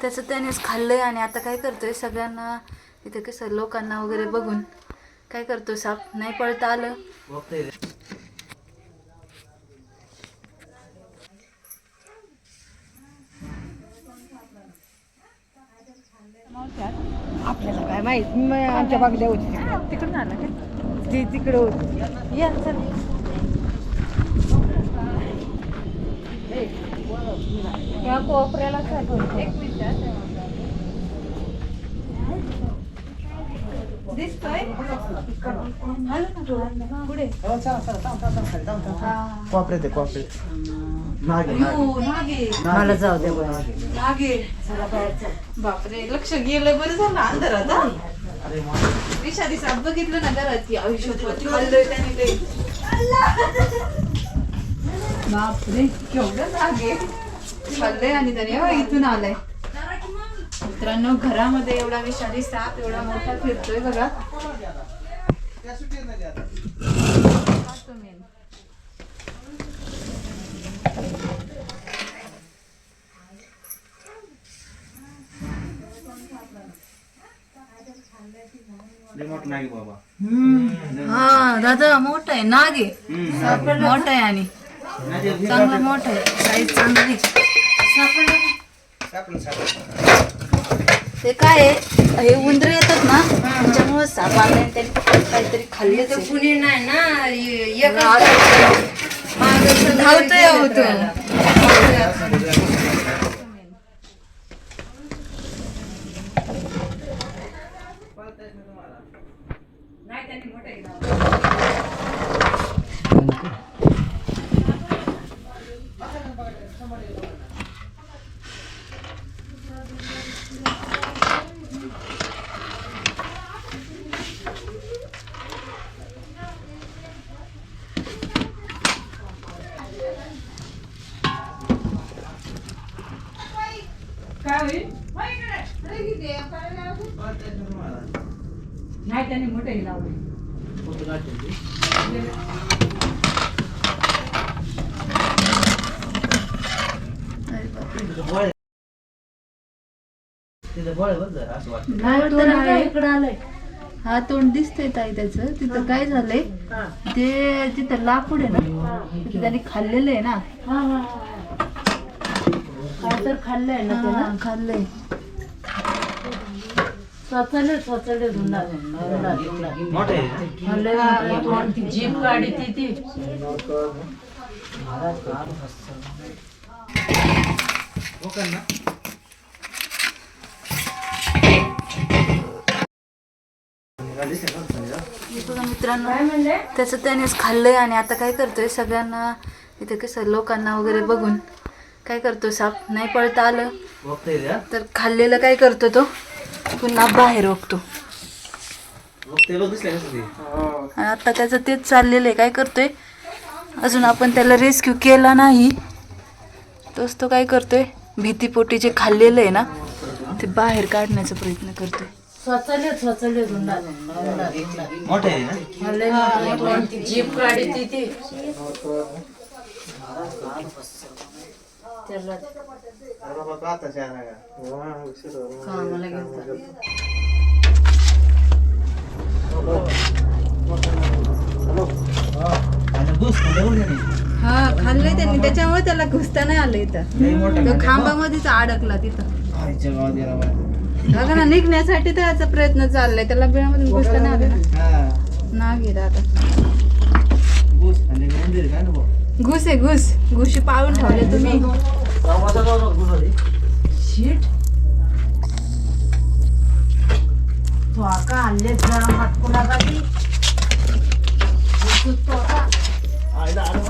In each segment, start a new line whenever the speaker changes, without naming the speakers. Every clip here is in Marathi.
त्याचं त्यानेच खाल्लंय आणि आता काय करतोय? सगळ्यांना इथे कसं लोकांना वगैरे बघून काय करतो साप? नाही पळता आलं.
आपल्याला काय माहीत? मी आमच्या बागल्या होती.
तिकडून आलं काय
ती तिकडे होती.
या चल.
या कोपऱ्याला एक
दिसतोय? पुढे.
कॉपरेत आहे कॉपरेत
मला जाऊ दे
मागे. बापरे लक्ष गेलं बरं झालं अंधारात हा? विषारी साप बघितलं ना घरात की आयुष्यात. बापरे केवढं लागे खाल्लंय आणि त्याने हो, इथून आलाय. मित्रांनो घरामध्ये एवढा विषारी साप एवढा मोठा फिरतोय बघा. पाहतो मी.
रिमोट नाही बाबा.
हा दादा मोठा आहे. नाग आहे. मोठा आहे आणि चांगला मोठा आहे. साईज चांगली
सापडलं सापडलं
ते काय आहे? हे उंदर येतात ना त्याच्यामुळे साप त्यांनी काहीतरी खाल्ले
कुणी नाही ना एक
धावतोय अहो तो.
नाही त्याने मोठे लावले
जरा असं वाटतं.
हा, तोंड आहे.
इकडे आलंय.
हा तोंड दिसतंय ताई त्याचं. तिथं काय झालंय? ते तिथं लाकूड आहे ना? तिथं त्यांनी खाल्लेलं आहे ना?
तर खाल्लंय ना
खाल्लंय.
मोठे
जीप गाडी ती ती
का?
हे बघा मित्रांनो त्याचं त्यानेच खाल्लंय आणि आता काय करतोय सगळ्यांना इथे कसं लोकांना वगैरे बघून काय करतो साप नाही पळता आलं? तर खाल्लेलं काय करतो तो पुन्हा बाहेर ओकतो.
बघतोय बघ दिसलंय कसं ते
आणि आता त्याचं तेच चाललेलं आहे काय करतोय? अजून आपण त्याला रेस्क्यू केला नाही. तोच तो काय करतोय? भीतीपोटी जे खाल्लेलं आहे ना ते बाहेर काढण्याचा प्रयत्न करतोय.
जीप गाडी ती ती. त्याला. कामाला.
हा खाल्लंय त्यांनी. त्याच्यामुळे त्याला घुसता नाही आलं इथं. तो. खांबामध्येच अडकला तिथं.
गेला.
बघा ना निघण्यासाठी त्याचा प्रयत्न चाललाय. त्याला बिळामधून घुसता नाही आलं ना. आहे आता
घुस,
आहे घुस. घुशी पाळून ठेवले तुम्ही.
शीट. तो आका आणले जरा मटकुला गाडी तो आका.
आईला आलं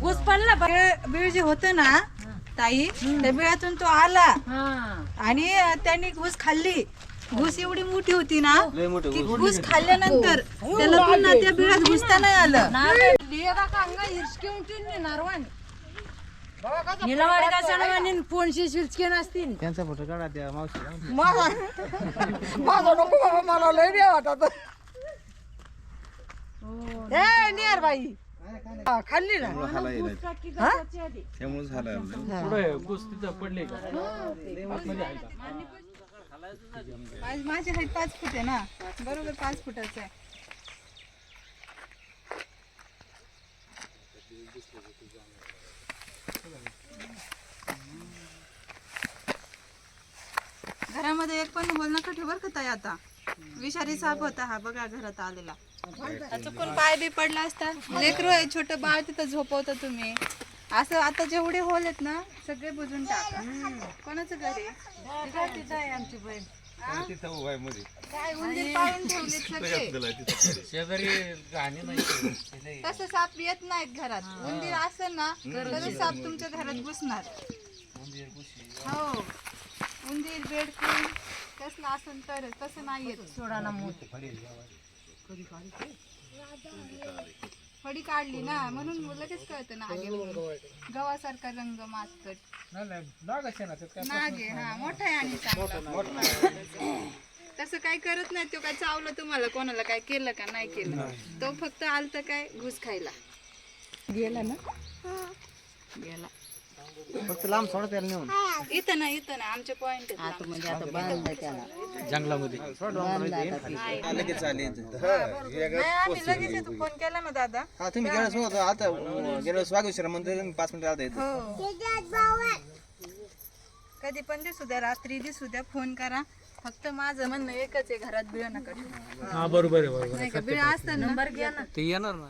घुस पडला
बीळ जे होत ना ताई त्या बिळातून तो आला. आणि त्यांनी घुस खाल्ली. घुस एवढी मोठी होती ना
लय मोठे
की घुस खाल्ल्यानंतर त्याला पुन्हा त्या बिळात घुसता नाही आलं.
का
त्यांचा फोटो काढा त्या मावशी.
माझा नको बाबा मला लय बी वाटत. ए नियर बाई. हा, खाल्ली ना?
त्यामुळे झालं
माझी माझी हाईट पाच फूट आहे ना. बरोबर पाच फुटाचं आहे. घरामध्ये एक पण होल नका ठेवर का ताई आता. विषारी साप होता हा बघा घरात आलेला. चुकून पाय बी पडला असता. लेकरू आहे छोट बाळ तिथं झोपवता तुम्ही. असं आता जेवढे होल आहेत ना सगळे बुजून टाका. कोणाचं घर आहे?
आमची बहीण.
काय उंदीर पाळून ठेवलेत सगळे. तसं साप येत नाहीत घरात. उंदीर असेल ना तर साप तुमच्या घरात घुसणार. हो. उंदीर बेडकून कसलं असेल तर तसं नाही येत.
सोडा ना मूत
फडी काढली ना म्हणून लगेच कळतं ना आगे. गव्हासारखा रंग मातकट. नाग हा मोठा आहे आणि चांगला. तसं काय करत नाही तो काय चावलं तुम्हाला कोणाला काय केलं का नाही केलं. तो फक्त आलत काय घुस खायला. गेला ना? गेला.
फक्त लांब सोडा त्याला नेऊन.
इथं ना इथं ना आमचे पॉइंट
म्हणजे आता बांधलं त्याला.
लगेच
आम्ही लगेच इथं फोन केला ना दादा.
हा तुम्ही गेल्या सोबत आता वागेश्वर मंदिर पाच मिनिटं आलता
हो. कधी पण दिसू द्या रात्री दिसू द्या. फोन करा. फक्त माझं म्हणणं एकच आहे घरात बिळ नका ठेवू.
हा बरोबर आहे बरोबर
नाही का बिळ असतं नंबर घ्या ना.
ते येणार ना.